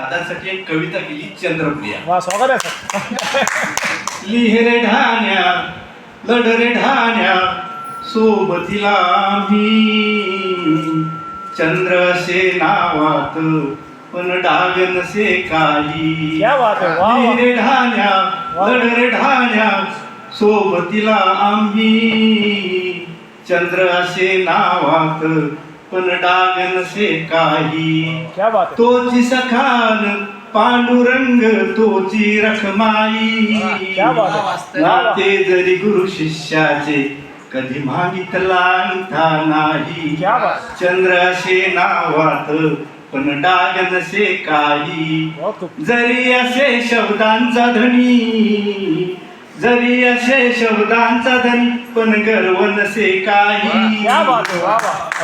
दादासाठी एक कविता केली चंद्रप्रिया. वा स्वागत आहे सर. लिहिरे ढाण्या लढरे ढाण्या सोबतीला मी. चंद्र असे नावात पण डाग नसे काही. लिहिरे ढाण्या. लढरे ढाण्या सोबतीला आम्ही. चंद्र असे नावात पण डाग नसे काही. तोची सखान पांडुरंग तोची रखमाई. क्या बात आहे नाते जरी गुरु शिष्याचे कधी मागितला नाही. क्या बात चंद्र असे नावात पण डाग नसे काही. जरी असे शब्दांचा धनी जरी असे शब्दांचा धनी पण गर्व नसे काही.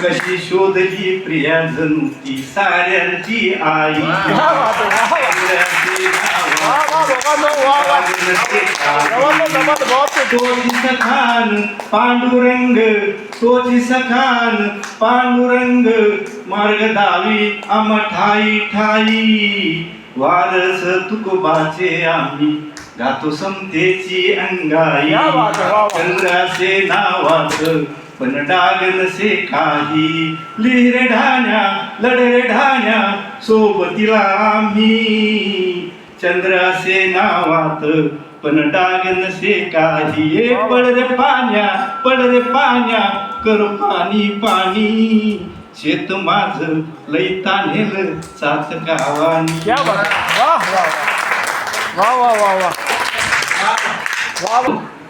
कशी शोधली प्रिया जणू ती साऱ्यांची आई. तोची सखान पांडुरंग. तोची सखान पांडुरंग. मार्ग दावी आम ठाई ठाई. वारस तुकोबाचे आम्ही गातो समतेची अंगाई. चंद्राचे नावात पण डाग नसे काही. लिहिरे ढाण्या लढरे ढाण्या सोबतीला आम्ही चंद्राचे नावात पण डाग नसे काही. ए पड रे पाण्या पड रे पाण्या कर पाणी पाणी. शेत माझ लैता नेल चाच गावानी. Vah vah vah